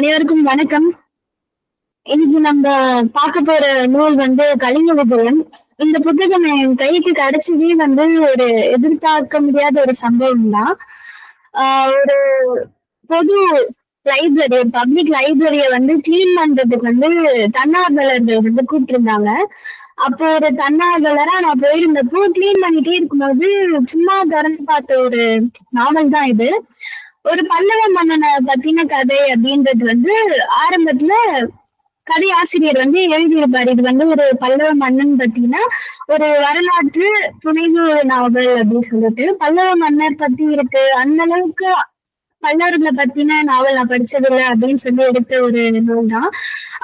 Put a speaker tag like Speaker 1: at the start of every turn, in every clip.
Speaker 1: அனைவருக்கும் வணக்கம். இன்னைக்கு நம்ம பார்க்க போற நூல் வந்து கலிங்க விஜயம் இந்த புத்தகம் என் கைக்கு கிடைச்சதே வந்து ஒரு எதிர்பார்க்க முடியாத ஒரு சம்பவம் தான். ஆஹ் ஒரு பொது லைப்ரரி ஒரு பப்ளிக் லைப்ரரிய வந்து கிளீன் பண்றதுக்கு வந்து தன்னார்வலர்கள் வந்து கூப்பிட்டிருந்தாங்க. அப்போ ஒரு தன்னார்வலரா நான் போயிருந்தப்போ கிளீன் பண்ணிட்டே இருக்கும்போது சும்மா திறந்து பார்த்த ஒரு நாவல் தான் இது. ஒரு பல்லவ மன்னனை பத்தின கதை அப்படின்றது வந்து ஆரம்பத்துல கதை ஆசிரியர் வந்து எழுதியிருப்பாரு. இது வந்து ஒரு பல்லவ மன்னன் பத்தினா ஒரு வரலாற்று துணைவு நாவல் அப்படின்னு சொல்லிட்டு. பல்லவ மன்னர் பத்தி இருக்கு. அந்த அளவுக்கு பல்லவர்களை பத்தின நாவல் நான் படிச்சதில்லை அப்படின்னு சொல்லி எடுத்த ஒரு நூல் தான்.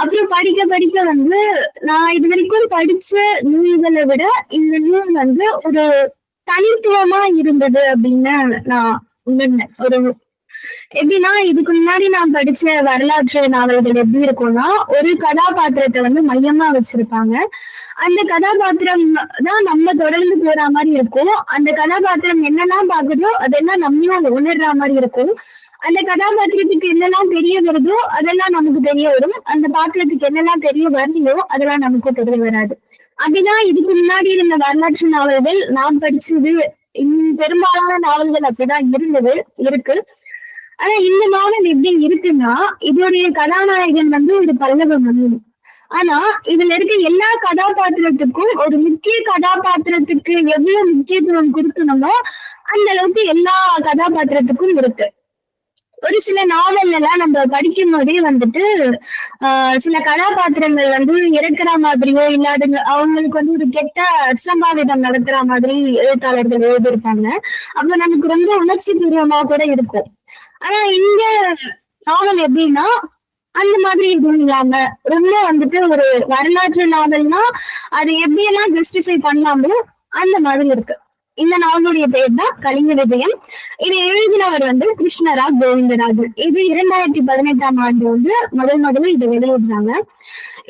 Speaker 1: அப்புறம் படிக்க படிக்க வந்து நான் இது வரைக்கும் படிச்ச நூல்களை விட இந்த நூல் வந்து ஒரு தனித்துவமா இருந்தது அப்படின்னு நான் உணர்ந்தேன். ஒரு எப்படின்னா இதுக்கு முன்னாடி நான் படிச்ச வரலாற்று நாவல்கள் எப்படி இருக்கும்னா ஒரு கதாபாத்திரத்தை வந்து மையமா வச்சிருப்பாங்க. அந்த கதாபாத்திரம் தான் நம்ம தொடர்ந்து போற மாதிரி இருக்கும். அந்த கதாபாத்திரம் என்னெல்லாம் பாக்குதோ அதெல்லாம் நம்மளும் உணர்ற மாதிரி இருக்கும். அந்த கதாபாத்திரத்துக்கு என்னெல்லாம் தெரிய வருதோ அதெல்லாம் நமக்கு தெரிய வரும். அந்த பாத்திரத்துக்கு என்னெல்லாம் தெரிய வரலையோ அதெல்லாம் நமக்கு தெரிய வராது. அப்படிதான் இதுக்கு முன்னாடி இருந்த வரலாற்று நாவல்கள். நான் படிச்சது பெரும்பாலான நாவல்கள் அப்படிதான் இருந்தது இருக்கு. ஆனா இந்த நாவல் எப்படி இருக்குன்னா இதோடைய கதாநாயகன் வந்து ஒரு பல்லவ மன்னன். ஆனா இதுல இருக்க எல்லா கதாபாத்திரத்துக்கும் ஒரு முக்கிய கதாபாத்திரத்துக்கு எவ்வளவு முக்கியத்துவம் கொடுக்கணுமோ அந்த அளவுக்கு எல்லா கதாபாத்திரத்துக்கும் இருக்கு. ஒரு சில நாவல் எல்லாம் நம்ம படிக்கும் போதே வந்துட்டு ஆஹ் சில கதாபாத்திரங்கள் வந்து இறக்குற மாதிரியோ இல்லாதுங்க அவங்களுக்கு வந்து ஒரு கெட்ட அசம்பாவிதம் நடத்துற மாதிரி எழுத்தாளர்கள் எழுதியிருப்பாங்க. அப்ப நமக்கு ரொம்ப உணர்ச்சி பூர்வமா கூட இருக்கும். ஆனா இந்த நாவல் எப்படின்னா அந்த மாதிரி எதுவும் இல்லாம ரொம்ப வந்துட்டு ஒரு வரலாற்று நாவல்னா அது எப்படியெல்லாம் ஜஸ்டிஃபை பண்ணாமோ அந்த மாதிரி இருக்கு. இந்த நாவலுடைய பெயர் தான் கலிங்க விஜயம். இதை எழுதினவர் வந்து கிருஷ்ணரா கோவிந்தராஜன். இது இரண்டாயிரத்தி பதினெட்டாம் ஆண்டு வந்து முதல் முதல்ல இதை வெளியிடுறாங்க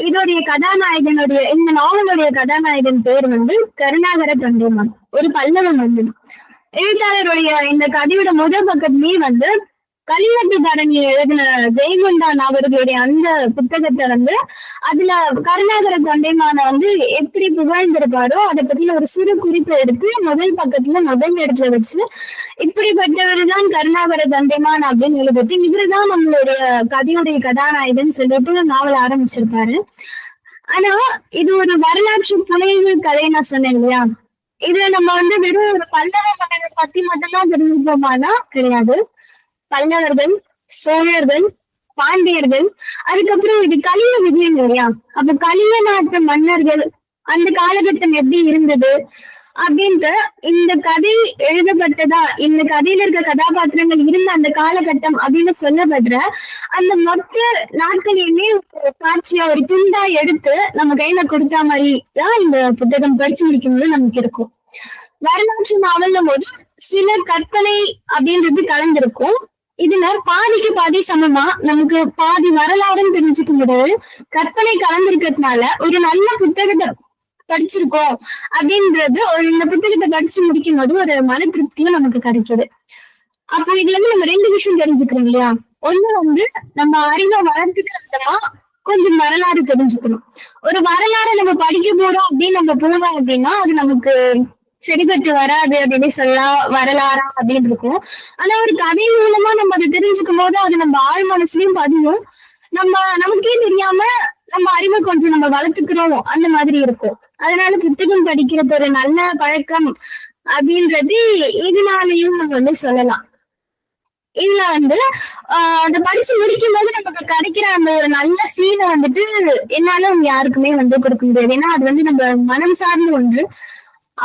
Speaker 1: இதோடைய கதாநாயகனுடைய இந்த நாவலுடைய கதாநாயகன் பேர் வந்து கருணாகர தொண்டைமான். ஒரு பல்லவ மன்னன். எழுத்தாளருடைய இந்த கதையோட முதல் பக்கத்துலயே வந்து கலிங்கத்து தரணி எழுதின ஜெயகுண்டான் அவர்களுடைய அந்த புத்தகத்தை வந்து அதுல கருணாகர தொண்டைமான வந்து எப்படி புகழ்ந்திருப்பாரோ அதை பத்தின ஒரு சிறு குறிப்பு எடுத்து முதல் பக்கத்துல முதல் இடத்துல வச்சு இப்படிப்பட்டவர் தான் கருணாகர தொண்டைமான் அப்படின்னு எழுதிட்டு இவருதான் நம்மளுடைய கதையுடைய கதாநாயகன் சொல்லிட்டு நாவல் ஆரம்பிச்சிருப்பாரு. ஆனா இது ஒரு வரலாற்று புனைவு கதை நான் சொன்னேன் இல்லையா? இது நம்ம வந்து வெறும் ஒரு பல்லவ மன்னரை பத்தி மட்டும்தான் தெரிஞ்சுப்போமானா கிடையாது. பல்லவர்கள் சோழர்கள் பாண்டியர்கள் அதுக்கப்புறம் இது கலிய விஜயம் இல்லையா? அப்ப கலிய நாட்டு மன்னர்கள் அந்த காலகட்டம் எப்படி இருந்தது? அப்படின்ட்டு இந்த கதை எழுதப்பட்டதா இந்த கதையில இருக்க கதாபாத்திரங்கள் இருந்த அந்த காலகட்டம் அப்படின்னு சொல்லப்படுற அந்த மொத்த நாட்களையுமே ஒரு காட்சியா ஒரு துண்டா எடுத்து நம்ம கையில கொடுத்த மாதிரி தான் இந்த புத்தகம் படிச்சு முடிக்கும்போது நமக்கு இருக்கும். வரலாற்று நாவல்லும் போது சில கற்பனை அப்படின்றது கலந்திருக்கும். இதுல பாதிக்கு பாதி சமமா? நமக்கு பாதி வரலாறுன்னு தெரிஞ்சுக்க முடியாது. கற்பனை கலந்திருக்கிறதுனால ஒரு நல்ல புத்தகத்தை படிச்சிருக்கோம் அப்படின்றது ஒரு இந்த புத்தகத்தை படிச்சு முடிக்கும் போது ஒரு மன திருப்தியும் நமக்கு கிடைக்குது. அப்போ இதுல இருந்து நம்ம ரெண்டு விஷயம் தெரிஞ்சுக்கிறோம் இல்லையா? ஒண்ணு வந்து நம்ம அறிவை வளர்த்துக்கிற விதமா கொஞ்சம் வரலாறு தெரிஞ்சுக்கணும். ஒரு வரலாறு நம்ம படிக்க போறோம் அப்படின்னு நம்ம போனோம் அப்படின்னா அது நமக்கு சரிபட்டு வராது அப்படின்னு சொல்லலாம் வரலாறா அப்படின்னு இருக்கும். ஆனா ஒரு கதை மூலமா நம்ம அதை தெரிஞ்சுக்கும் போது அது நம்ம ஆள் மனசுலயும் பதியும். நம்ம நமக்கே தெரியாம நம்ம அறிவை கொஞ்சம் நம்ம வளர்த்துக்கிறோம். அந்த மாதிரி இருக்கும். அதனால புத்தகம் படிக்கிறது ஒரு நல்ல பழக்கம் அப்படின்றது இதனாலையும் நம்ம வந்து சொல்லலாம். இதுல வந்து ஆஹ் அந்த படிச்சு முடிக்கும் போது நமக்கு கிடைக்கிற அந்த ஒரு நல்ல சீனை வந்துட்டு என்னால யாருக்குமே வந்து கொடுக்க முடியாது. ஏன்னா அது வந்து நம்ம மனம் சார்ந்த ஒன்று.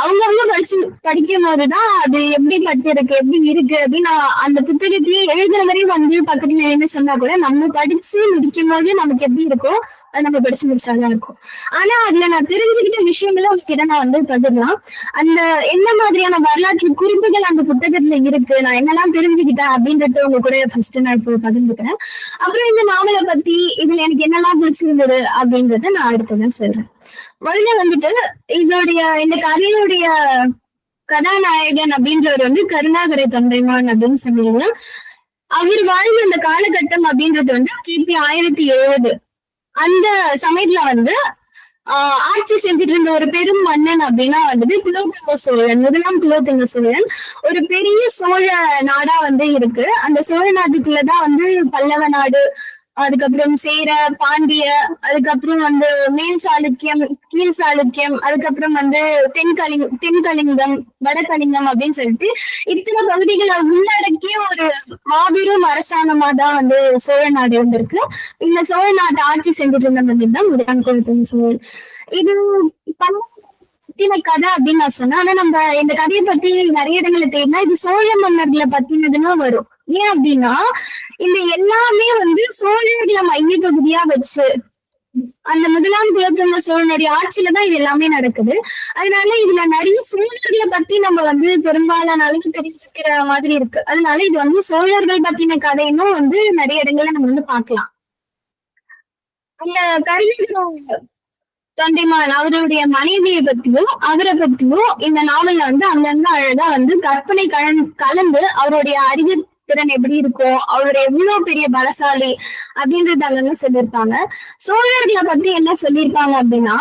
Speaker 1: அவங்கவுங்க படிச்சு படிக்கும் போதுதான் அது எப்படி கட்டிருக்கு எப்படி இருக்கு அப்படின்னு அந்த புத்தகத்திலேயே எழுதுற வரையும் வந்து பக்கத்துல எழுந்து சொன்னா கூட நம்ம படிச்சு முடிக்கும் போது நமக்கு எப்படி இருக்கோ அது நம்ம படிச்சு முடிச்சாதான் இருக்கும். ஆனா அதுல நான் தெரிஞ்சுக்கிட்ட விஷயங்களை உங்ககிட்ட நான் வந்து பகிரலாம். அந்த என்ன மாதிரியான வரலாற்று குறிப்புகள் அந்த புத்தகத்துல இருக்கு? நான் என்னெல்லாம் தெரிஞ்சுக்கிட்டேன் அப்படின்றத உங்க கூட ஃபர்ஸ்ட் நான் இப்போ பகிர்ந்துக்கிறேன். அப்புறம் இந்த நாவலை பத்தி இதுல எனக்கு என்னெல்லாம் பிடிச்சிருந்தது அப்படின்றத நான் அடுத்ததான் சொல்றேன். முதல்ல வந்துட்டு இதோடைய இந்த கதையுடைய கதாநாயகன் அப்படின்றவர் வந்து கருணாகரை தொண்டைமான் அப்படின்னு சொன்னீங்கன்னா அவர் வாழ்ந்த அந்த காலகட்டம் அப்படின்றது வந்து கிபி ஆயிரத்தி எழுபது. அந்த சமயத்துல வந்து ஆஹ் ஆட்சி செஞ்சுட்டு இருந்த ஒரு பெரும் மன்னன் அப்படின்னா வந்துட்டு குலோத்துங்க சோழன் முதலாம் குலோத்துங்க சோழன் ஒரு பெரிய சோழ நாடா வந்து இருக்கு. அந்த சோழ நாட்டுக்குள்ளதான் வந்து பல்லவ நாடு அதுக்கப்புறம் சேர பாண்டிய அதுக்கப்புறம் வந்து மேல் சாளுக்கியம் கீழ் சாளுக்கியம் அதுக்கப்புறம் வந்து தென்கலிங் தென்கலிங்கம் வடகலிங்கம் அப்படின்னு சொல்லிட்டு இத்தனை பகுதிகளை உள்ளடக்கிய ஒரு மாபெரும் அரசாங்கமா தான் வந்து சோழ நாடு இருந்திருக்கு. இந்த சோழ நாட்டை ஆட்சி செஞ்சுட்டு இருந்த மன்னர் தான் முதலாம் குலோத்துங்க சோழன். இது பத்தின கதை அப்படின்னு நான் சொன்னேன். ஆனா நம்ம இந்த கதையை பத்தி நிறைய இடங்களை தேடினா இது சோழ மன்னர்களை பத்தினதுன்னா வரும். ஏன் அப்படின்னா இந்த எல்லாமே வந்து சோழர்களை மைய பகுதியா வச்சு அந்த முதலாம் குலத்தங்க சோழனுடைய ஆட்சியில தான் இது எல்லாமே நடக்குது. அதனால இதுல நிறைய சோழர்களை பத்தி நம்ம வந்து பெரும்பாலான அளவுக்கு தெரிஞ்சுக்கிற மாதிரி இருக்கு. அதனால இது வந்து சோழர்கள் பத்தின கதையினும் வந்து நிறைய இடங்கள்ல நம்ம வந்து பார்க்கலாம். அந்த கருவி தந்தைமான் அவருடைய மனைவியை பத்தியும் அவரை பத்தியும் இந்த நாவல்ல வந்து அங்கங்க அழகா வந்து கற்பனை கலந்து அவருடைய அறிவு திறன் எப்படி இருக்கும்? அவர் எவ்வளவு பெரிய பலசாலி அப்படின்றது அங்கங்க சொல்லியிருப்பாங்க. சோழர்களை பத்தி என்ன சொல்லியிருப்பாங்க அப்படின்னா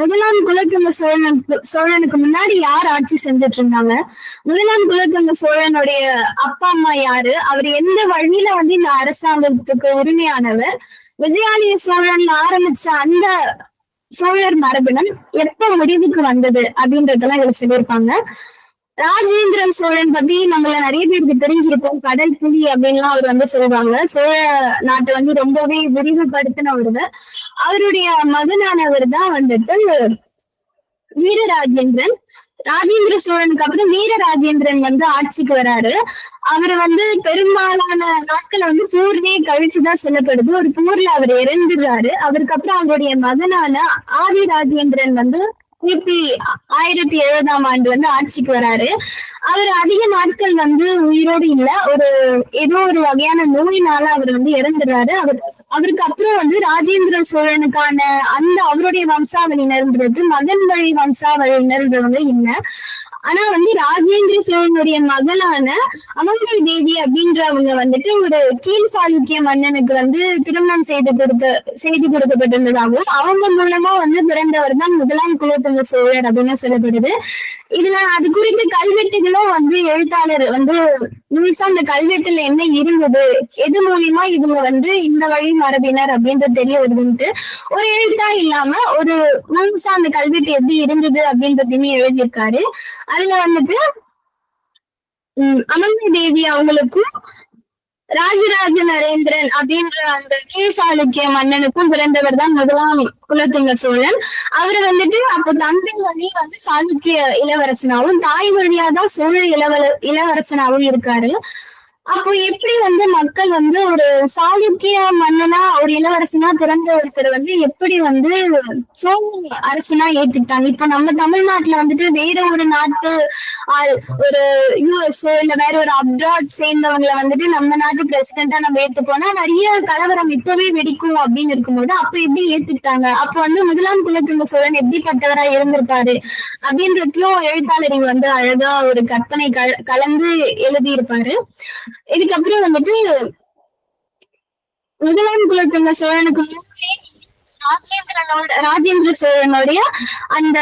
Speaker 1: முதலாம் குலத்துங்க சோழன் சோழனுக்கு முன்னாடி யார் ஆட்சி செஞ்சுட்டு இருந்தாங்க முதலாம் குலத்துங்க சோழனுடைய அப்பா அம்மா யாரு? அவர் எந்த வழியில வந்து இந்த அரசாங்கத்துக்கு உரிமையானவர்? விஜயாலய சோழன்ல ஆரம்பிச்ச அந்த சோழர் மரபினம் எப்ப முடிவுக்கு வந்தது அப்படின்றதெல்லாம் இதுல சொல்லியிருப்பாங்க. ராஜேந்திரன் சோழன் பத்தி நம்மள நிறைய பேருக்கு தெரிஞ்சிருப்போம் கடல் புலி அப்படின்லாம் அவர் வந்து சொல்லுவாங்க சோழ நாட்டை வந்து ரொம்பவே விரிவுபடுத்தினவர் அவருடைய மகனானவர் தான் வந்துட்டு வீரராஜேந்திரன். ராஜேந்திர சோழனுக்கு அப்புறம் வீரராஜேந்திரன் வந்து ஆட்சிக்கு வராரு. அவர் வந்து பெரும்பாலான நாட்களை வந்து போர்லயே கழிச்சுதான் சொல்லப்படுது. ஒரு போர்ல அவர் இறந்துடுறாரு. அவருக்கு அப்புறம் அவருடைய மகனான ஆதி ராஜேந்திரன் வந்து கிபி ஆயிரத்தி எழுபதாம் ஆண்டு வந்து ஆட்சிக்கு வராரு. அவர் அதிக நாட்கள் வந்து உயிரோடு இல்ல. ஒரு ஏதோ ஒரு வகையான நோயினால அவர் வந்து இறந்துடுறாரு. அவர் அவருக்கு அப்புறம் வந்து ராஜேந்திர சோழனுக்கான அந்த அவருடைய வம்சாவளியினர்ன்றது மகன் வழி வம்சாவளியினர்ன்றவங்க இல்ல. ஆனா வந்து ராஜேந்திர சோழனுடைய மகளான அமங்கை தேவி அப்படின்றவங்க வந்துட்டு ஒரு கீழ் சாளுக்கிய மன்னனுக்கு வந்து திருமணம் செய்து கொடுத்த செய்து கொடுக்கப்பட்டிருந்ததாகவும் அவங்க மூலமா வந்து பிறந்தவர் தான் முதலாம் குலோத்துங்க சோழர் அப்படின்னு சொல்லப்படுது. இதுல அது குறித்து கல்வெட்டுகளும் வந்து எழுத்தாளர் வந்து முழுசா அந்த கல்வெட்டுல என்ன இருந்தது எது மூலியமா இவங்க வந்து இந்த வழி மரபினர் அப்படின்றது தெரிய வருதுன்ட்டு ஒரு எழுத்தா இல்லாம ஒரு முழுசா அந்த கல்வெட்டு எப்படி இருந்தது அப்படின்றதையுமே எழுதியிருக்காரு. அதுல வந்துட்டு உம் தேவி அவங்களுக்கும் ராஜராஜ நரேந்திரன் அப்படின்ற அந்த கீழ் சாளுக்கிய மன்னனுக்கும் பிறந்தவர் தான் முதலாம் குலத்துங்க சோழன். அவர் வந்துட்டு அப்போ தந்தை வழி வந்து சாளுக்கிய இளவரசனாவும் தாய் வழியாதான் சோழ இளவர இளவரசனாவும் இருக்காரு. அப்போ எப்படி வந்து மக்கள் வந்து ஒரு சாளுக்கிய மன்னனா ஒரு இளவரசனா பிறந்த ஒருத்தர் வந்து எப்படி வந்து சோழ அரசனா ஏத்துக்கிட்டாங்க? இப்ப நம்ம தமிழ்நாட்டுல வந்துட்டு வேற ஒரு நாட்டு ஒரு யூஎஸ்ஓ இல்ல வேற ஒரு அப்ராட் சேர்ந்தவங்களை வந்துட்டு நம்ம நாட்டு பிரசிடென்டா நம்ம ஏத்துப்போனா நிறைய கலவரம் இப்பவே வெடிக்கும் அப்படின்னு இருக்கும்போது அப்ப எப்படி ஏத்துக்கிட்டாங்க? அப்ப வந்து முதலாம் குலத்துங்க சோழன் எப்படிப்பட்டவரா இருந்திருப்பாரு? அப்படின்றதுலயும் எழுத்தாளர் வந்து அழகா ஒரு கற்பனை கல கலந்து எழுதியிருப்பாரு. இதுக்கப்புறம் வந்துட்டு முதலாம் குலத்துங்க சோழனுக்கு ராஜேந்திரனோட ராஜேந்திர சோழனுடைய அந்த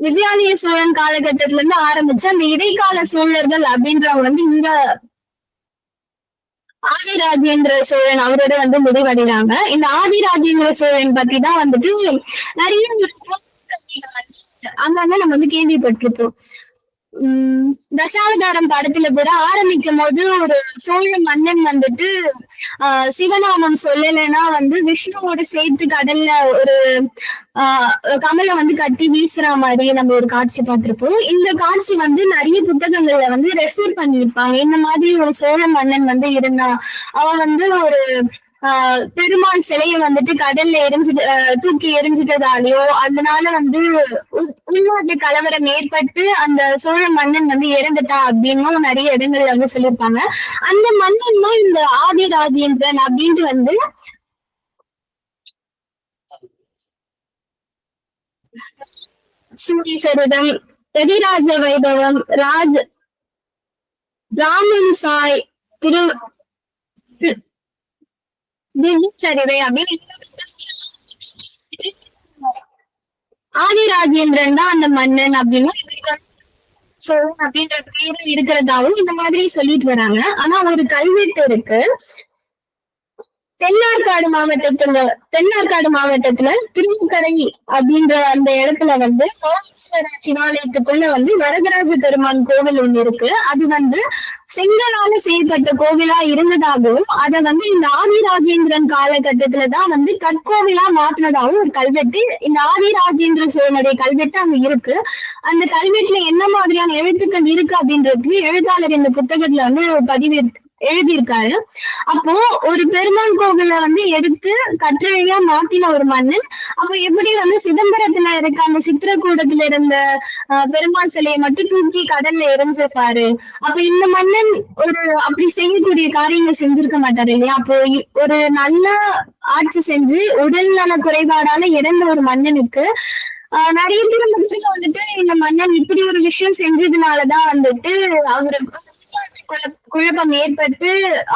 Speaker 1: விஜயாலய சோழன் காலகட்டத்துல இருந்து ஆரம்பிச்சு அந்த இடைக்கால சோழர்கள் அப்படின்றவங்க வந்து இங்க ஆதி ராஜேந்திர சோழன் அவரோட வந்து முடிவடைறாங்க இந்த ஆதி ராஜேந்திர சோழன் பத்தி தான் வந்துட்டு நிறைய அங்கங்க நம்ம வந்து கேள்விப்பட்டிருப்போம். உம் தசாவதாரம் படத்துல கூட ஆரம்பிக்கும் போது ஒரு சோழ மன்னன் வந்துட்டு ஆஹ் சிவநாமம் சொல்லலைன்னா வந்து விஷ்ணுவோட சேர்த்து கடல்ல ஒரு ஆஹ் கமலை வந்து கட்டி வீசுற மாதிரி நம்ம ஒரு காட்சி பார்த்திருப்போம். இந்த காட்சி வந்து நிறைய புத்தகங்கள்ல வந்து ரெஃபர் பண்ணிருப்பாங்க இந்த மாதிரி ஒரு சோழ மன்னன் வந்து இருந்தான். அவன் வந்து ஒரு பெருமாள் சிலையை வந்துட்டு கடல்ல எரிஞ்சு தூக்கி எரிஞ்சிட்டதாலேயோ அதனால வந்து உள்நாட்டு கலவரம் ஏற்பட்டு அந்த சோழ மன்னன் வந்து இறந்துட்டா அப்படின்னும் நிறைய இடங்கள்ல வந்து சொல்லியிருப்பாங்க. அந்த மன்னன் தான் இந்த ஆதி ராஜேந்திரன் அப்படின்ட்டு வந்து சூரிய சரிதம் ரவிராஜ வைபவம் ராஜ் ராமன் சாய் திரு சரிதை சரிவை அப்படின்னு ஆதி ராஜேந்திரன் தான் அந்த மன்னன் அப்படின்னு சோழன் அப்படின்ற பேரு இருக்கிறதாவும் இந்த மாதிரி சொல்லிட்டு வராங்க. ஆனா ஒரு கல்வெட்டு இருக்கு. தென்னார்காடு மாவட்டத்துல தென்னார்காடு மாவட்டத்துல திருவுக்கரை அப்படின்ற அந்த இடத்துல வந்து கோணேஸ்வர சிவாலயத்துக்குள்ள வந்து வரதராஜ பெருமான் கோவில் ஒண்ணு இருக்கு. அது வந்து செங்கலால செய்யப்பட்ட கோவிலா இருந்ததாகவும் அதை வந்து இந்த ஆதிராஜேந்திரன் காலகட்டத்துலதான் வந்து கற்கோவிலா மாற்றினதாகவும் ஒரு கல்வெட்டு. இந்த ஆதி ராஜேந்திர சோழனுடைய கல்வெட்டு அங்க இருக்கு. அந்த கல்வெட்டுல என்ன மாதிரியான எழுத்துக்கள் இருக்கு அப்படின்றது எழுத்தாளர் இந்த புத்தகத்துல வந்து பதிவு எழுதியிருக்காரு. அப்போ ஒரு பெருமாள் கோவில வந்து எடுத்து கட்டுரையா மாத்தின ஒரு மன்னன். அப்போ எப்படி வந்து சிதம்பரத்துல இருக்க அந்த சித்திரக்கூடத்துல இருந்த பெருமாள் சிலையை மட்டும் தூக்கி கடல்ல எரிஞ்சிருப்பாரு அப்ப இந்த மன்னன் ஒரு அப்படி செய்யக்கூடிய காரியங்கள் செஞ்சிருக்க மாட்டாரு இல்லையா? அப்போ ஒரு நல்ல ஆட்சி செஞ்சு உடல் நல குறைபாடால இறந்த ஒரு மன்னனுக்கு நிறைய பேர் வந்துட்டு இந்த மன்னன் இப்படி ஒரு விஷயம் செஞ்சதுனாலதான் வந்துட்டு அவருக்கு குழப்பம் ஏற்பட்டு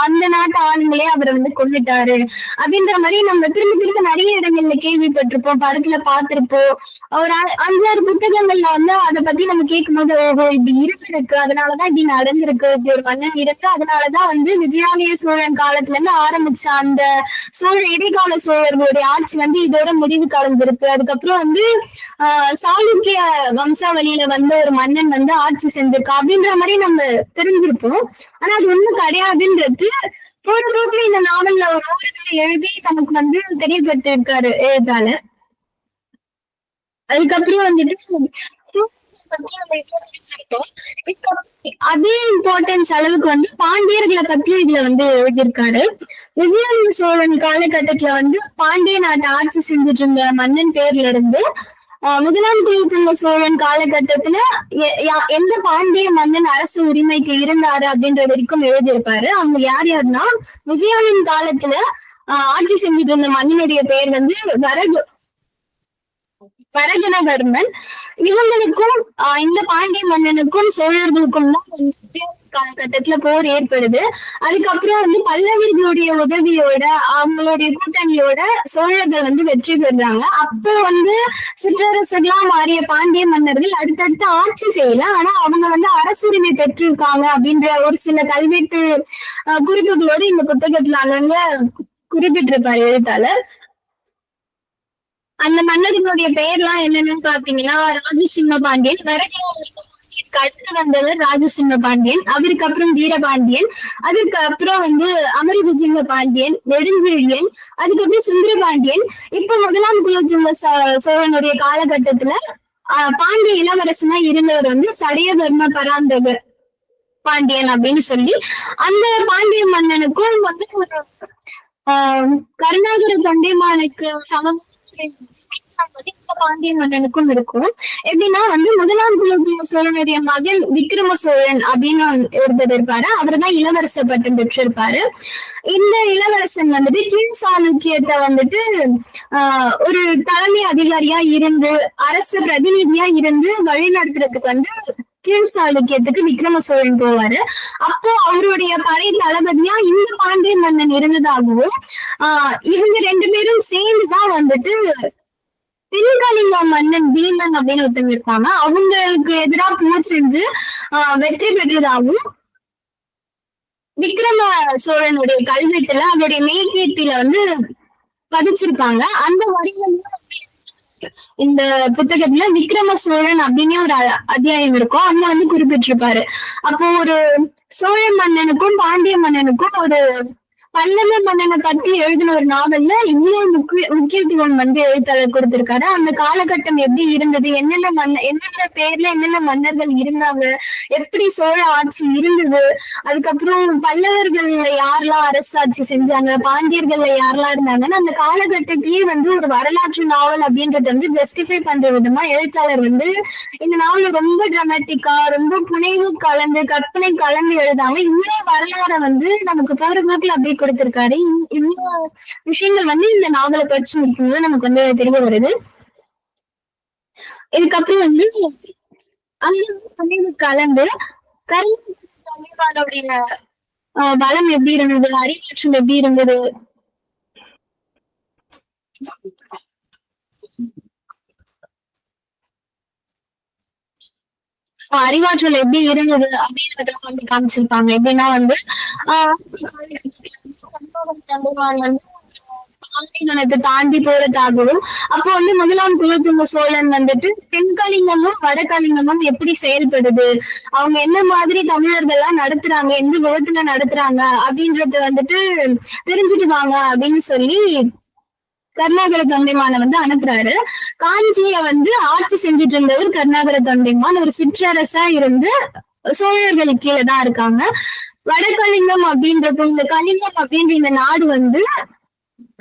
Speaker 1: அந்த நாட்டு ஆளுங்களே அவரை வந்து கொண்டுட்டாரு அப்படின்ற மாதிரி நம்ம திரும்ப திரும்ப நிறைய இடங்கள்ல கேள்விப்பட்டிருப்போம் படத்துல பார்த்திருப்போம். ஒரு அஞ்சாறு புத்தகங்கள்ல வந்து அதை பத்தி நம்ம கேட்கும் போது ஓஹோ இப்படி இருந்திருக்கு அதனாலதான் இப்படி நடந்திருக்கு இப்படி ஒரு மன்னன் இருக்கு. அதனாலதான் வந்து விஜயாலய சோழன் காலத்துல இருந்து ஆரம்பிச்ச அந்த சோழ இடைக்கால சோழர்களுடைய ஆட்சி வந்து இதோட முடிவு கலந்துருக்கு அதுக்கப்புறம் வந்து ஆஹ் சாளுக்கிய வம்சாவளியில வந்து ஒரு மன்னன் வந்து ஆட்சி செஞ்சிருக்கா அப்படின்ற மாதிரி நம்ம தெரிஞ்சிருப்போம். ஆனா அது ஒண்ணும் கிடையாதுன்றது போற போக்குல இந்த நாவல்ல ஒரு எழுதி நமக்கு வந்து தெரியப்பட்டு இருக்காரு அதுக்கப்புறம் வந்துட்டு அதே இம்பார்ட்டன்ஸ் அளவுக்கு வந்து பாண்டியர்களை பத்தி இதுல வந்து எழுதியிருக்காரு. விஜயானந்த சோழன் காலகட்டத்துல வந்து பாண்டிய நாட்டை ஆட்சி செஞ்சுட்டு இருந்த மன்னன் பேர்ல இருந்து முதலாம் குலோத்துங்க சோழன் காலகட்டத்துல எந்த பாண்டிய மன்னன் அரசு உரிமைக்கு இருந்தாரு அப்படின்ற வரைக்கும் எழுதியிருப்பாரு. அவங்க யார் யாருன்னா விஜயானன் காலத்துல ஆட்சி செஞ்சுட்டு இருந்த மன்னனுடைய பெயர் வந்து வரகு பரகனவர்மன் இவங்களுக்கும் இந்த பாண்டிய மன்னனுக்கும் சோழர்களுக்கும் தான் காலகட்டத்துல போர் ஏற்படுது. அதுக்கப்புறம் வந்து பல்லவர்களுடைய உதவியோட அவங்களுடைய கூட்டணியோட சோழர்கள் வந்து வெற்றி பெறுறாங்க. அப்போ வந்து சிற்றரசுகளா மாறிய பாண்டிய மன்னர்கள் அடுத்தடுத்து ஆட்சி செய்யல. ஆனா அவங்க வந்து அரசுரிமை பெற்றிருக்காங்க அப்படின்ற ஒரு சில கல்வெட்டு குறிப்புகளோடு இந்த புத்தகத்துல அங்கங்க குறிப்பிட்டிருப்பார் எழுத்தாளர். அந்த மன்னர்களுடைய பெயர்லாம் என்னன்னு பாத்தீங்கன்னா ராஜசிம்ம பாண்டியன் அடுத்து வந்தவர் ராஜசிம்ம பாண்டியன் அவருக்கு அப்புறம் வீரபாண்டியன் அதுக்கு அப்புறம் வந்து அமரிபுஜிங்க பாண்டியன் நெடுஞ்செழியன் அதுக்கப்புறம் சுந்தர பாண்டியன் இப்ப முதலாம் குலோத்துங்க சோழனுடைய காலகட்டத்துல பாண்டிய இளவரசனா இருந்தவர் வந்து சடையவர்ம பராந்தகர் பாண்டியன் அப்படின்னு சொல்லி அந்த பாண்டிய மன்னனுக்கும் வந்து ஒரு கருணாகர தொண்டைமானுக்கு சமம் பாண்டியன் மன்னனுக்கும் இருக்கும். எப்படின்னா வந்து முதலாம் குலோத்துங்க சோழனுடைய மகன் விக்ரம சோழன் அப்படின்னு ஒருத்தர் இருப்பாரு. அவர் தான் இளவரச பட்டம் பெற்றிருப்பாரு. இந்த இளவரசன் வந்துட்டு கீழ் சாளுக்கியத்தை வந்துட்டு ஆஹ் ஒரு தலைமை அதிகாரியா இருந்து அரசு பிரதிநிதியா இருந்து வழி நடத்துறதுக்கு வந்து கீழ் சாளுக்கியத்துக்கு விக்ரம சோழன் போவாரு. அப்போ அவருடைய படை தளபதியா இந்த பாண்டிய மன்னன் இருந்ததாகவும் ஆஹ் இவங்க ரெண்டு பேரும் சேர்ந்துதான் வந்துட்டு திருக்கலிங்க மன்னன் பீமன் அப்படின்னு ஒருத்தவங்க இருப்பாங்க. அவங்களுக்கு எதிராக போர் செஞ்சு ஆஹ் வெற்றி பெற்றதாகவும் விக்ரம சோழனுடைய கல்வெட்டுல அவருடைய மேற்கேட்டில வந்து பதிச்சிருப்பாங்க. அந்த வரிகளும் இந்த புத்தகத்துல விக்ரம சோழன் அப்படின்னு ஒரு அத்தியாயம் இருக்கும். அங்க வந்து குறிப்பிட்டிருப்பாரு. அப்போ ஒரு சோழ மன்னனுக்கும் பாண்டிய மன்னனுக்கும் ஒரு பல்லவ மன்னனை பத்தி எழுதின ஒரு நாவல்ல இவ்வளவு முக்கிய முக்கியத்துவம் வந்து எழுத்தாளர் கொடுத்திருக்காரு. அந்த காலகட்டம் எப்படி இருந்தது? என்னென்ன மன்ன என்னென்ன பேர்ல என்னென்ன மன்னர்கள் இருந்தாங்க? எப்படி சோழ ஆட்சி இருந்தது? அதுக்கப்புறம் பல்லவர்கள்ல யாரெல்லாம் அரசாட்சி செஞ்சாங்க? பாண்டியர்கள்ல யாரெல்லாம் இருந்தாங்கன்னு அந்த காலகட்டத்திலேயே வந்து ஒரு வரலாற்று நாவல் அப்படின்றத வந்து ஜஸ்டிஃபை பண்ற விதமா எழுத்தாளர் வந்து இந்த நாவல ரொம்ப டிராமட்டிக்கா ரொம்ப புனைவு கலந்து கற்பனை கலந்து எழுதாம இவ்வளவு வரலாறை வந்து நமக்கு போற போக்குல அப்படி கொடுத்திருக்காரு. இந்த விஷயங்கள் வந்து இந்த நாவலை படிச்சு முடிக்கும்போது நமக்கு வந்து தெரிய வருது. இதுக்கப்புறம் வந்து அந்த கலந்து கல்வியோடைய பலம் எப்படி இருந்தது? அறிவாற்றல் எப்படி இருந்தது? அறிவாற்றல் எப்படி இருந்தது? அப்படின்றத வந்து காமிச்சிருப்பாங்க. எப்படின்னா வந்து ஆஹ் வந்து தாண்டி போறதாகவும் அப்போ வந்து முதலாம் குலோத்துங்க சோழன் வந்துட்டு தென்கலிங்கமும் வடகலிங்கமும் எப்படி செயல்படுது? அவங்க என்ன மாதிரி தமிழர்கள்லாம் நடத்துறாங்க? எந்த விதத்துல நடத்துறாங்க? அப்படின்றத வந்துட்டு தெரிஞ்சுட்டு வாங்க அப்படின்னு சொல்லி கருணாகர தொண்டைமான வந்து அனுப்புறாரு. காஞ்சிய வந்து ஆட்சி செஞ்சுட்டு இருந்தவர் கருணாகர தொண்டைமான். ஒரு சிற்றரசா இருந்து சோழர்களுக்கு கீழே தான் இருக்காங்க. வடகலிங்கம் அப்படின்றப்போ இந்த கலிங்கம் அப்படின்ற இந்த நாடு வந்து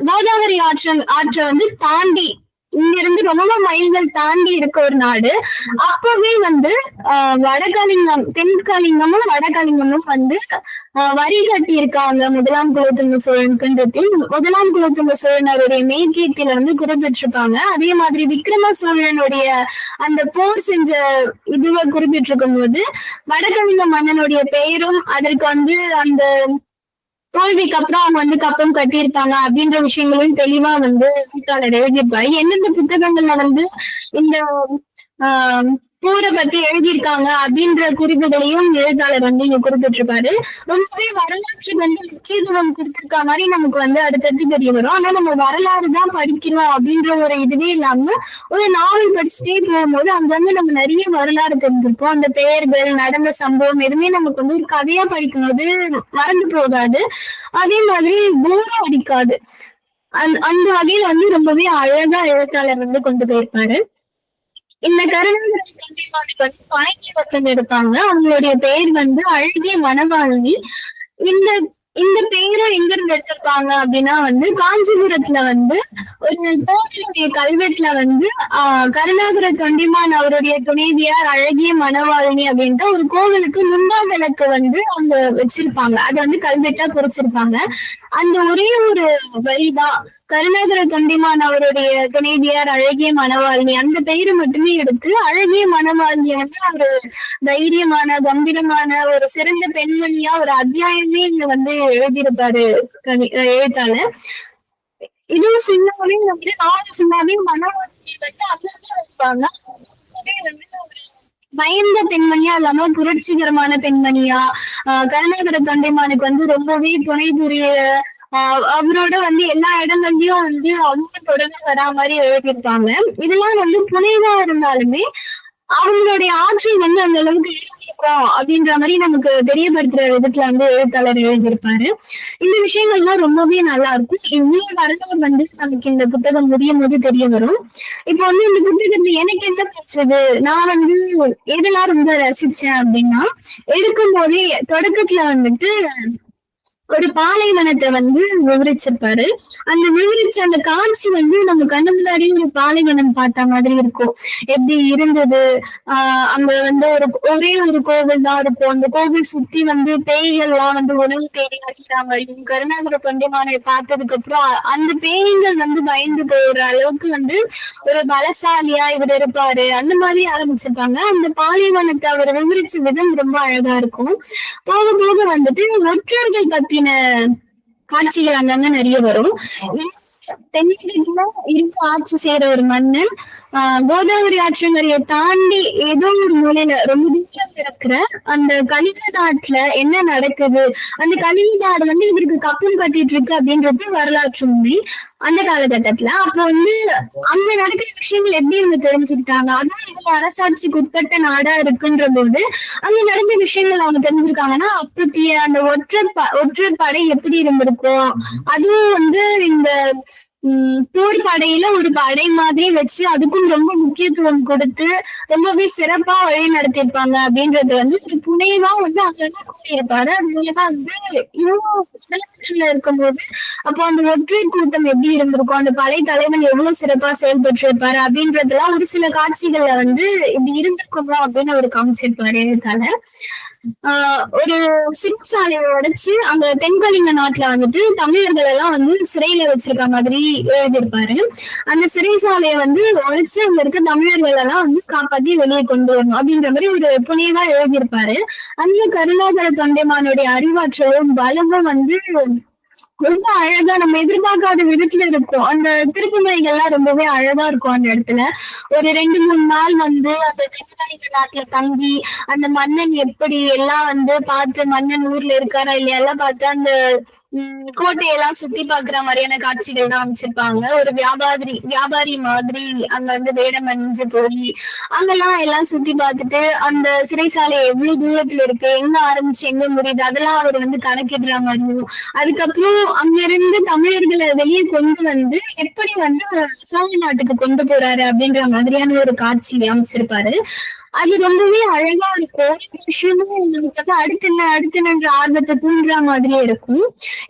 Speaker 1: கோதாவரி ஆற்ற ஆற்றை வந்து தாண்டி இங்க இருந்து ரொம்ப மைல்கள் தாண்டி இருக்க ஒரு நாடு. அப்பவே வந்து ஆஹ் வடகலிங்கம் தென்கலிங்கமும் வடகலிங்கமும் வந்து ஆஹ் வரி கட்டி இருக்காங்க முதலாம் குலோத்துங்க சோழன்கின்றத்தில் முதலாம் குலோத்துங்க சோழனருடைய மெய்கீர்த்தியில வந்து குறிப்பிட்டிருப்பாங்க அதே மாதிரி விக்ரம சோழனுடைய அந்த போர் செஞ்ச இதுவை குறிப்பிட்டிருக்கும் போது வடகலிங்க மன்னனுடைய பெயரும் அதற்கு வந்து அந்த தோல்விக்கு அப்புறம் அவங்க வந்து கப்பம் கட்டியிருப்பாங்க அப்படின்ற விஷயங்களும் தெளிவா வந்து எழுத்தாளர் எழுதியிருப்பாரு எந்தெந்த புத்தகங்கள்ல வந்து இந்த ஆஹ் போரை பத்தி எழுதியிருக்காங்க அப்படின்ற குறிப்புகளையும் எழுத்தாளர் வந்து இங்க குறிப்பிட்டிருப்பாரு. ரொம்பவே வரலாற்றுக்கு வந்து முக்கியத்துவம் கொடுத்திருக்க மாதிரி நமக்கு வந்து அடுத்தடுத்து தெரிய வரும். ஆனா நம்ம வரலாறு தான் படிக்கிறோம் அப்படின்ற ஒரு இதுவே இல்லாம ஒரு நாவல் படிச்சுட்டே போகும்போது அங்க வந்து நம்ம நிறைய வரலாறு தெரிஞ்சிருப்போம். அந்த பெயர்கள் நடந்த சம்பவம் எதுவுமே நமக்கு வந்து ஒரு கதையா படிக்கும்போது மறந்து போகாது. அதே மாதிரி போரும் அடிக்காது. அந்த அந்த வகையில வந்து ரொம்பவே அழகா எழுத்தாளர் வந்து கொண்டு போயிருப்பாரு. இந்த கருணாகர கண்டிப்பாக்கு வந்து பாய்ச்சி ஒருத்தங்க இருப்பாங்க அவங்களுடைய பெயர் வந்து அழகிய மனவாழ்வி இந்த இந்த பெயரை எங்க இருந்து எடுத்திருப்பாங்க அப்படின்னா வந்து காஞ்சிபுரத்துல வந்து ஒரு கோவிலுடைய கல்வெட்டுல வந்து ஆஹ் கருணாகர தொண்டிமான் அவருடைய துணைவியார் அழகிய மனவாழினி அப்படின்ட்டு ஒரு கோவிலுக்கு முந்தா விளக்கு வந்து அவங்க வச்சிருப்பாங்க. அதை வந்து கல்வெட்டா குறிச்சிருப்பாங்க அந்த ஒரே ஒரு வரிதான். கருணாகர தொண்டிமான் அவருடைய துணைவியார் அழகிய மனவாழ்வி அந்த பெயரை மட்டுமே எடுத்து அழகிய மனவாழ்வி வந்து ஒரு தைரியமான கம்பீரமான ஒரு சிறந்த பெண்மணியா ஒரு அத்தியாயமே இங்க வந்து எழுதியிருப்பாரு கவி எழுத்தாளர். இதுவும் சின்னாவே வந்து நாலு சின்னாவே மனவாழ்ச்சி வந்து அங்கங்க வைப்பாங்க வந்து ஒரு பயந்த பெண்மணியா இல்லாம புரட்சிகரமான பெண்மணியா? ஆஹ் கருணாகர தொண்டைமானுக்கு வந்து ரொம்பவே துணை புரிய ஆஹ் அவரோட வந்து எல்லா இடங்கள்லயும் வந்து அவங்க தொடர்ந்து வரா மாதிரி எழுதியிருப்பாங்க இதெல்லாம் வந்து புனைவா இருந்தாலுமே அவங்களுடைய ஆற்றல் வந்து அந்த அளவுக்கு இருக்கும் அப்படின்ற மாதிரி நமக்கு தெரியப்படுத்துற விதத்துல வந்து எழுத்தாளர் எழுதியிருப்பாரு. இந்த விஷயங்கள்லாம் ரொம்பவே நல்லா இருக்கும். இவ்வளவு வரலாறு வந்து நமக்கு இந்த புத்தகம் முடியும் போது தெரிய வரும். இப்போ வந்து இந்த புத்தகத்துல எனக்கு என்ன பிடிச்சது நான் வந்து எதெல்லாம் ரொம்ப ரசிச்சேன் அப்படின்னா எடுக்கும் போதே தொடக்கத்துல வந்துட்டு ஒரு பாலைவனத்தை வந்து விவரிச்சிருப்பாரு. அந்த விவரிச்ச அந்த காட்சி வந்து நம்ம கண்ணு முன்னாடி ஒரு பாலைவனம் பார்த்த மாதிரி இருக்கும். எப்படி இருந்தது? ஆஹ் அங்க வந்து ஒரு ஒரே ஒரு கோவில் தான் இருக்கும். அந்த கோவில் சுத்தி வந்து பேய்கள் எல்லாம் வந்து உணவு தேடி அடிக்கிறாங்க இவங்க கருணாகர தொண்டைமானை பார்த்ததுக்கு அப்புறம் அந்த பேய்கள் வந்து பயந்து போற அளவுக்கு வந்து ஒரு பலசாலியா இவர் இருப்பாரு. அந்த மாதிரி ஆரம்பிச்சிருப்பாங்க. அந்த பாலைவனத்தை அவர் விவரிச்ச விதம் ரொம்ப அழகா இருக்கும். போக போக வந்துட்டு ஒற்றர்கள் பத்தின காட்சிகள் அங்கங்க நிறைய வரும். தென்னிந்தியில இருந்து ஆட்சி செய்யற ஒரு மன்னன் கோதாவரி ஆற்றங்கரையை தாண்டி ஏதோ ஒரு மூலையில ரொம்ப தூரம் இருக்கிற அந்த கலிங்க நாட்டுல என்ன நடக்குது? அந்த கலிங்க நாடு வந்து இவருக்கு கப்பம் கட்டிட்டு இருக்கு அப்படின்றது வரலாற்று உண்மை அந்த காலகட்டத்துல. அப்ப வந்து அங்க நடக்கிற விஷயங்கள் எப்படி இவங்க தெரிஞ்சுக்கிட்டாங்க? அதுவும் இவங்க அரசாட்சிக்கு உட்பட்ட நாடா இருக்குன்ற போது அங்க நடந்த விஷயங்கள் அவங்க தெரிஞ்சிருக்காங்கன்னா அப்பத்திய அந்த ஒற்றை ப- ஒற்றை படை எப்படி இருந்திருக்கும்? அதுவும் வந்து இந்த போர் படையில ஒரு படை மாதிரி வச்சு அதுக்கும் ரொம்ப முக்கியத்துவம் கொடுத்து ரொம்பவே சிறப்பா வழி நடத்திருப்பாங்க அப்படின்றது வந்து ஒரு புனைவா வந்து அங்கதான் கூறியிருப்பாரு. அது மூலமா வந்து இன்னும் இருக்கும்போது அப்போ அந்த ஒற்றை கூட்டம் எப்படி இருந்திருக்கும்? அந்த படை தலைவன் எவ்வளவு சிறப்பா செயல்பட்டு இருப்பாரு அப்படின்றதுலாம் ஒரு சில காட்சிகள்ல வந்து இப்படி இருந்திருக்குமோ அப்படின்னு அவர் காமிச்சிருப்பாரு தலை ஆஹ் ஒரு சிறைச்சாலையை உடைச்சு அங்க தென்கலிங்க நாட்டுல வந்துட்டு தமிழர்கள் எல்லாம் வந்து சிறையில வச்சிருக்க மாதிரி எழுதியிருப்பாரு. அந்த சிறைச்சாலையை வந்து உடைச்சு அங்க இருக்க தமிழர்கள் எல்லாம் வந்து காப்பாத்தி வெளியே கொண்டு வரணும் அப்படின்ற மாதிரி ஒரு புனிதா எழுதியிருப்பாரு. அங்க கருணாகர தொண்டைமானுடைய அறிவாற்றலும் பலமும் வந்து ரொம்ப அழகா நம்ம எதிர்பார்க்காத விதத்துல இருக்கும். அந்த திருப்புமுறைகள்லாம் ரொம்பவே அழகா இருக்கும் அந்த இடத்துல. ஒரு ரெண்டு மூணு நாள் வந்து அந்த தென்காலிக நாட்டுல தங்கி அந்த மன்னன் எப்படி எல்லாம் வந்து பார்த்து மன்னன் ஊர்ல இருக்காரா இல்லையா எல்லாம் பார்த்து அந்த கோட்டையெல்லாம் சுத்தி பாக்குற மாதிரியான காட்சிகள் தான் அமைச்சிருப்பாங்க. ஒரு வியாபாரி வியாபாரி மாதிரி அங்க வந்து வேடம் அணிஞ்சு போய் அங்கெல்லாம் எல்லாம் சுத்தி பார்த்துட்டு அந்த சிறைசாலை எவ்வளவு தூரத்துல இருக்கு எங்க ஆரம்பிச்சு எங்க முடியுது அதெல்லாம் அவர் வந்து கணக்கிடுற மாதிரியும். அதுக்கப்புறம் அங்க இருந்து தமிழர்களை வெளியே கொண்டு வந்து எப்படி வந்து சோழ நாட்டுக்கு கொண்டு போறாரு அப்படின்ற மாதிரியான ஒரு காட்சி அமைச்சிருப்பாரு. அது ரொம்பவே அழகா இருக்கும். விஷயமும் நமக்கு வந்து அடுத்து என்ன அடுத்து என்னன்ற ஆர்வத்தை தூண்டுற மாதிரியே இருக்கும்.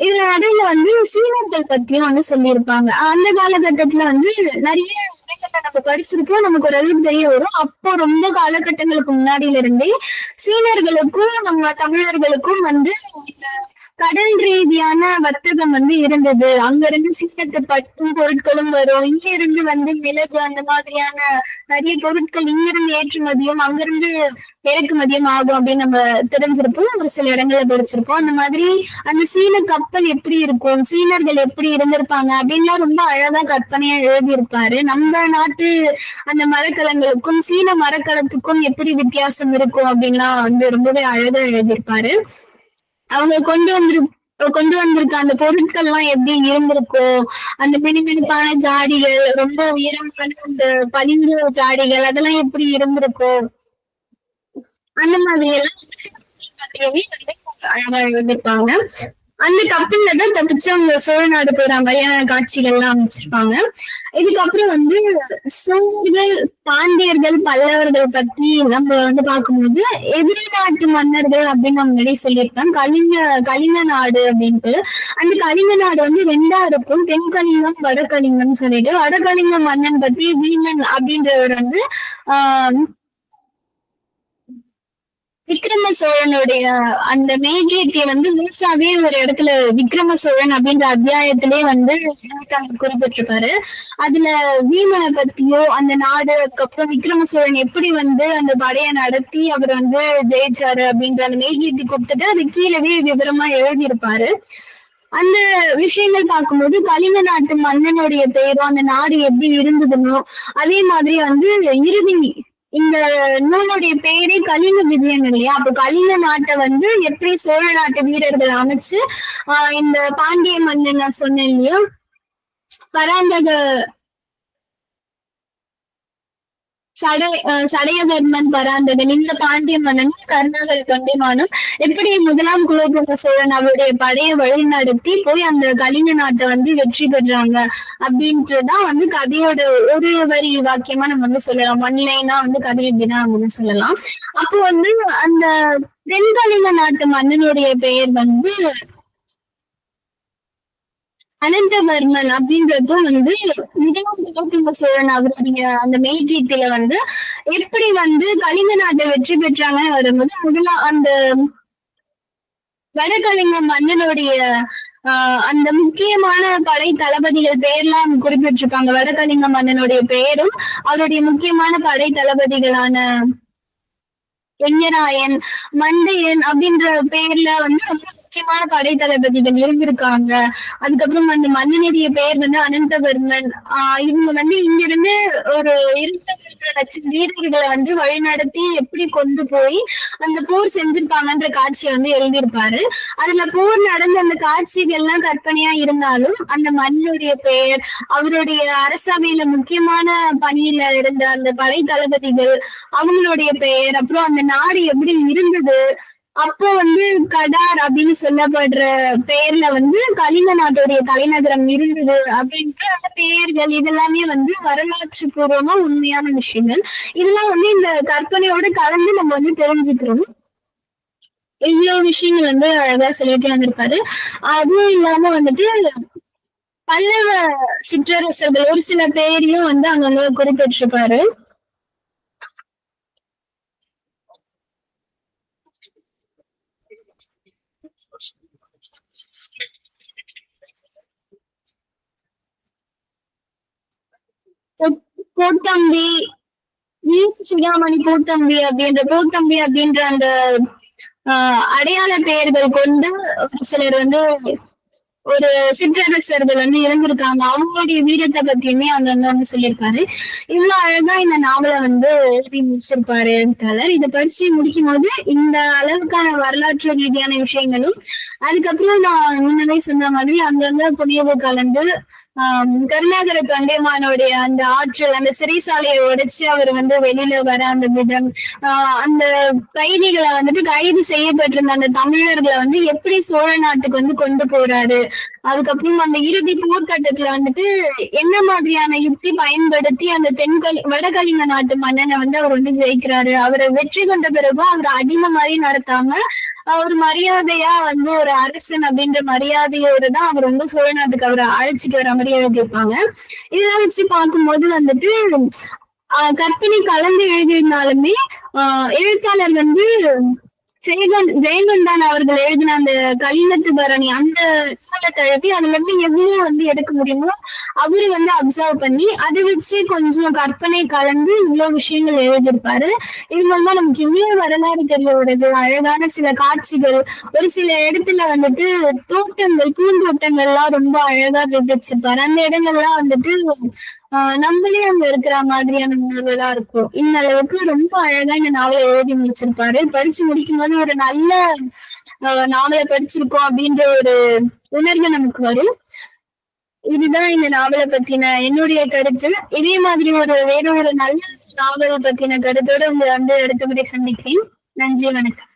Speaker 1: இதுல நடுவில் வந்து சீனர்கள் பத்தியும் வந்து சொல்லியிருப்பாங்க. அந்த காலகட்டத்துல வந்து நிறைய உரைகள்ல நம்ம படிச்சிருப்போம். நமக்கு ஒரு அளவுக்கு தெரிய வரும். அப்போ ரொம்ப காலகட்டங்களுக்கு முன்னாடியில இருந்தே சீனர்களுக்கும் நம்ம தமிழர்களுக்கும் வந்து இந்த கடல் ரீதியான வர்த்தகம் வந்து இருந்தது. அங்க இருந்து சீனத்து பட்டும் பொருட்களும் வரும். இங்க இருந்து வந்து மிளகு அந்த மாதிரியான நிறைய பொருட்கள் இங்கிருந்து ஏற்றுமதியும் அங்கிருந்து இறக்குமதியும் ஆகும் அப்படின்னு நம்ம தெரிஞ்சிருப்போம். ஒரு சில இடங்களை படிச்சிருப்போம் அந்த மாதிரி அந்த சீன கப்பல் எப்படி இருக்கும்? சீனர்கள் எப்படி இருந்திருப்பாங்க? அப்படின்லாம் ரொம்ப அழகா கற்பனையா எழுதியிருப்பாரு. நம்ம நாட்டு அந்த மரக்கலங்களுக்கும் சீன மரக்கலத்துக்கும் எப்படி வித்தியாசம் இருக்கும் அப்படின்லாம் வந்து ரொம்பவே அழகா எழுதியிருப்பாரு. அவங்க கொண்டு வந்து கொண்டு வந்திருக்க அந்த பொருட்கள் எல்லாம் எப்படி இருந்திருக்கும் அந்த மினுமினுப்பான ஜாடிகள் ரொம்ப உயரமான அந்த பளிங்கு ஜாடிகள் அதெல்லாம் எப்படி இருந்திருக்கும் அந்த மாதிரி எல்லாம். அழகா எழுதியிருப்பாங்க அந்த கப்பல்ல தான் தப்பிச்சு அவங்க சோழ நாடு போற மாதிரியான காட்சிகள் எல்லாம் அமைச்சிருப்பாங்க இதுக்கப்புறம் வந்து சோழர்கள் பாண்டியர்கள் பல்லவர்கள் பத்தி நம்ம வந்து பார்க்கும்போது எதிரி நாட்டு மன்னர்கள் அப்படின்னு நம்ம முன்னாடி சொல்லியிருக்கோம். கலிங்க கலிங்க நாடு அப்படின்ட்டு. அந்த கலிங்க நாடு வந்து ரெண்டா இருக்கும். தென்கலிங்கம் வடகலிங்கம் சொல்லிட்டு. வடகலிங்க மன்னன் பத்தி வீமன் அப்படின்றவர் வந்து ஆஹ் விக்ரம சோழனுடைய அந்த மேகியத்தை வந்து மூசாவே ஒரு இடத்துல விக்ரம சோழன் அப்படின்ற அத்தியாயத்திலே வந்து குறிப்பிட்டிருப்பாரு. அதுல வீமனை பத்தியோ அந்த நாடு அதுக்கப்புறம் விக்ரம சோழன் எப்படி வந்து அந்த படையை நடத்தி அவர் வந்து ஜெயிச்சாரு அப்படின்ற அந்த மேகியத்தை கொடுத்துட்டு அது கீழவே விவரமா எழுதியிருப்பாரு. அந்த விஷயங்கள் பார்க்கும்போது கலிங்க நாட்டு மன்னனுடைய பெயரும் அந்த நாடு எப்படி இருந்ததுனோ அதே மாதிரி வந்து இறுதி இந்த நூலுடைய பேரே கலிங்க விஜயம் இல்லையா? அப்ப கலிங்க நாட்டை வந்து எப்படி சோழ நாட்டு வீரர்கள் அமைச்சு ஆஹ் இந்த பாண்டிய மன்னன் நான் சொன்னேன் இல்லையா? பராந்தக சடை சடையதர்மன் பராந்தகன் இந்த பாண்டிய மன்னன் கருணாகர தொண்டைமானும் எப்படி முதலாம் குலோத்துங்க சோழன் அவருடைய படையை வழி நடத்தி போய் அந்த கலிங்க நாட்டை வந்து வெற்றி பெறாங்க அப்படின்றதுதான் வந்து கதையோட ஒரு வரி வாக்கியமா நம்ம வந்து சொல்லலாம். ஒன்லைனா வந்து கதை எப்படின்னா நம்ம வந்து சொல்லலாம். அப்போ வந்து அந்த தென்கலிங்க நாட்டு மன்னனுடைய பெயர் வந்து அனந்தவர்மன் அப்படின்றது வந்து முதலாம் சோழன் அவருடைய அந்த மெய்கீட்டில வந்து எப்படி வந்து கலிங்க நாட்டை வெற்றி பெற்றாங்கன்னு வரும்போது முதலாம் அந்த வடகலிங்க மன்னனுடைய ஆஹ் அந்த முக்கியமான படை தளபதிகள் பெயர்லாம் குறிப்பிட்டிருப்பாங்க. வடகலிங்க மன்னனுடைய பெயரும் அவருடைய முக்கியமான படை தளபதிகளான எஞ்சராயன் மந்தையன் அப்படின்ற பேர்ல வந்து ரொம்ப முக்கியமான படை தளபதிகள் இருந்திருக்காங்க அதுக்கப்புறம் அந்த மன்னனுடைய பெயர் வந்து அனந்தவர்மன். ஆஹ் இவங்க வந்து இங்க இருந்து ஒரு இருபத்தி லட்சம் வீரர்களை வந்து வழிநடத்தி எப்படி கொண்டு போய் அந்த போர் செஞ்சிருப்பாங்கன்ற காட்சியை வந்து எழுதியிருப்பாரு. அதுல போர் நடந்த அந்த காட்சிகள் எல்லாம் கற்பனையா இருந்தாலும் அந்த மன்னனுடைய பெயர் அவருடைய அரசவையில முக்கியமான பணியில இருந்த அந்த படை தளபதிகள் அவங்களுடைய பெயர் அப்புறம் அந்த நாடு எப்படி இருந்தது அப்போ வந்து கடார் அப்படின்னு சொல்லப்படுற பெயர்ல வந்து கலிங்க நாட்டுடைய தலைநகரம் இருந்தது அப்படின்ற அந்த பெயர்கள் இதெல்லாமே வந்து வரலாற்று பூர்வமா உண்மையான விஷயங்கள். இதெல்லாம் வந்து இந்த கற்பனையோட கலந்து நம்ம வந்து தெரிஞ்சுக்கிறோம். இவ்வளவு விஷயங்கள் வந்து அழகா சொல்லிட்டு வந்திருப்பாரு. அதுவும் இல்லாம வந்துட்டு பல்லவ சிற்றரசர்கள் ஒரு சில பேரையும் வந்து அங்கங்க குறிப்பிட்டிருப்பாரு. போத்தம்பி சிகாமணி போத்தம்பி அப்படின்ற போத்தம்பி அப்படின்ற அந்த அடையாள பெயர்கள் கொண்டு ஒரு சிலர் வந்து ஒரு சிற்றரசர்கள் வந்து இறந்திருக்காங்க. அவங்களுடைய வீரத்தை பத்தியுமே அங்கங்க வந்து சொல்லியிருக்காரு. இவ்வளவு அழகா இந்த நாவலை வந்து எழுதி முடிச்சிருப்பாரு எழுத்தாளர் இதை படிச்சு முடிக்கும் போது இந்த அளவுக்கான வரலாற்று ரீதியான விஷயங்களும் அதுக்கப்புறம் நான் முன்னமே சொன்ன மாதிரி அங்கங்க புனியவு கலந்து கருணாகர தொண்டைமானுடைய அந்த ஆற்றல் அந்த சிறைசாலையை உடைச்சு அவர் வந்து வெளியில வர அந்த விதம் ஆஹ் அந்த கைதிகளை வந்துட்டு கைது செய்யப்பட்டிருந்த அந்த தமிழர்களை வந்து எப்படி சோழ நாட்டுக்கு வந்து கொண்டு போறாரு? அதுக்கப்புறம் அந்த இறுதி போர்க்கட்டத்துல வந்துட்டு என்ன மாதிரியான யுக்தி பயன்படுத்தி அந்த தென்கலி வடகலிங்க நாட்டு மன்னனை வந்து அவர் வந்து ஜெயிக்கிறாரு. அவரை வெற்றி கொண்ட பிறகும் அவர் அடிமை மாதிரி நடத்தாம அவர் மரியாதையா வந்து ஒரு அரசன் அப்படின்ற மரியாதையோட தான் அவர் வந்து சோழ நாட்டுக்கு அவரை அழைச்சிட்டு வர மாதிரி எழுதியிருப்பாங்க. இதெல்லாம் வச்சு பார்க்கும்போது வந்துட்டு ஆஹ் கற்பனை கலந்து எழுதியிருந்தாலுமே ஆஹ் எழுத்தாளர் வந்து ஜெயகன் ஜெயகண்டான் அவர்கள் எழுதின அந்த கலிங்கத்து பரணி அந்த நூலை தழுவி அதுல இருந்து எவ்வளவு வந்து எடுக்க முடியுமோ அவரு வந்து அப்சர்வ் பண்ணி அதை வச்சு கொஞ்சம் கற்பனை கலந்து இவ்வளவு விஷயங்கள் எழுதியிருப்பாரு. இது மூலமா நமக்கு இவ்வளவு வரலாறு தெரிய வருது. அழகான சில காட்சிகள் ஒரு சில இடத்துல வந்துட்டு தோட்டங்கள் பூந்தோட்டங்கள் எல்லாம் ரொம்ப அழகா விதிச்சிருப்பாரு அந்த இடங்கள்லாம் வந்துட்டு நம்மளே அங்க இருக்கிற மாதிரியான உணர்வுகளா இருக்கும். இந்த அளவுக்கு ரொம்ப அழகா இந்த நாவலை எழுதி முடிச்சிருப்பாரு. படிச்சு முடிக்கும் போது ஒரு நல்ல ஆஹ் நாவலை படிச்சிருக்கோம் அப்படின்ற ஒரு உணர்வு நமக்கு வரும். இதுதான் இந்த நாவலை பத்தின என்னுடைய கருத்து. இதே மாதிரி ஒரு வேற ஒரு நல்ல நாவல் பத்தின கருத்தோட உங்களை வந்து அடுத்த முறை சந்திக்கிறேன். நன்றி வணக்கம்.